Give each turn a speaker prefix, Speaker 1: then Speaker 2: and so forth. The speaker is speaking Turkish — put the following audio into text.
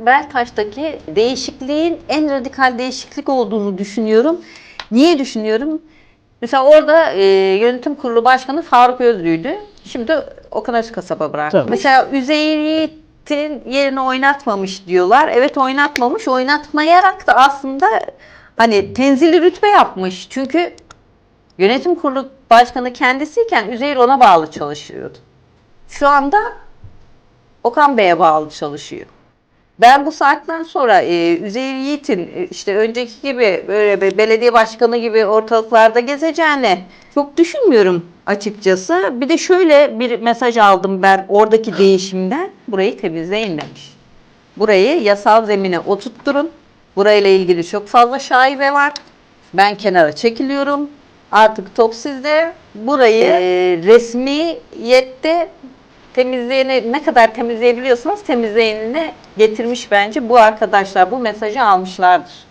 Speaker 1: Beltaş'taki değişikliğin en radikal değişiklik olduğunu düşünüyorum. Niye düşünüyorum? Mesela orada e, yönetim kurulu başkanı Faruk Özlü'ydü. Şimdi Okan Özkasap'a bıraktı.
Speaker 2: Tabii.
Speaker 1: Mesela Üzeyir Yiğit'in yerini oynatmamış diyorlar. Evet oynatmamış. Oynatmayarak da aslında hani tenzili rütbe yapmış. Çünkü yönetim kurulu başkanı kendisiyken Üzeyir ona bağlı çalışıyordu. Şu anda Okan Bey'e bağlı çalışıyor. Ben bu saatten sonra e, Üzeyir Yiğit'in e, işte önceki gibi böyle bir belediye başkanı gibi ortalıklarda gezeceğini çok düşünmüyorum açıkçası. Bir de şöyle bir mesaj aldım ben oradaki değişimden. Burayı temizleyin demiş. Burayı yasal zemine oturtturun. Burayla ilgili çok fazla şaibe var. Ben kenara çekiliyorum. Artık top sizde. Burayı e, resmiyette temizleyene ne kadar temizleyebiliyorsanız temizleyenine getirmiş bence. Bu arkadaşlar bu mesajı almışlardır.